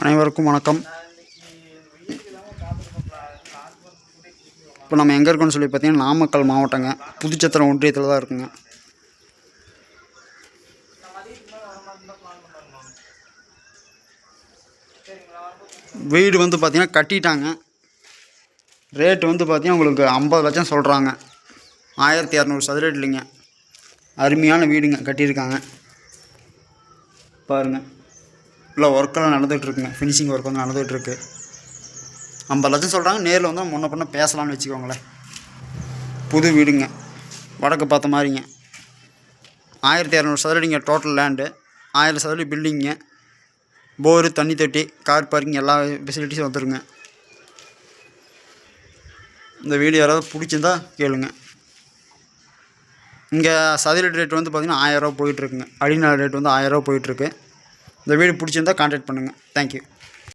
அனைவருக்கும் வணக்கம். இப்போ நம்ம எங்கே இருக்கோம்னு சொல்லி பார்த்தீங்கன்னா நாமக்கல் மாவட்டங்க. புதுச்சத்திரம் ஒன்றியத்தில் தான் இருக்குங்க. வீடு வந்து பார்த்திங்கன்னா கட்டிட்டாங்க. ரேட்டு வந்து பார்த்திங்கன்னா உங்களுக்கு ஐம்பது லட்சம் சொல்கிறாங்க ஆயிரத்தி இரநூறு சதுர இல்லைங்க. அருமையான வீடுங்க கட்டியிருக்காங்க. பாருங்கள் இல்லை ஒர்க்கெல்லாம் நடந்துகிட்ருக்குங்க. ஃபினிஷிங் ஒர்க் வந்து நடந்துகிட்ருக்கு. ஐம்பது லட்சம் சொல்கிறாங்க நேரில் வந்து முன்ன பண்ண பேசலாம்னு வச்சுக்கோங்களேன். புது வீடுங்க. வடக்கு பார்த்த மாதிரிங்க. ஆயிரத்தி இரநூறு சதுரடிங்க டோட்டல் லேண்டு ஆயிரம் சதுரடி பில்டிங்க போரு தண்ணி தொட்டி கார் பார்க்கிங் எல்லா ஃபெசிலிட்டிஸும் வந்துருங்க. இந்த வீடு யாராவது பிடிச்சிருந்தா கேளுங்கள் இங்கே சதுரடி ரேட் வந்து பார்த்திங்கன்னா ஆயரூவா போயிட்டுருக்குங்க. அடிநாள் ரேட் வந்து ஆயிரரூவா போயிட்டுருக்கு. இந்த வீடு பிடிச்சிருந்தா கான்டாக்ட் பண்ணுங்கள் தேங்க்யூ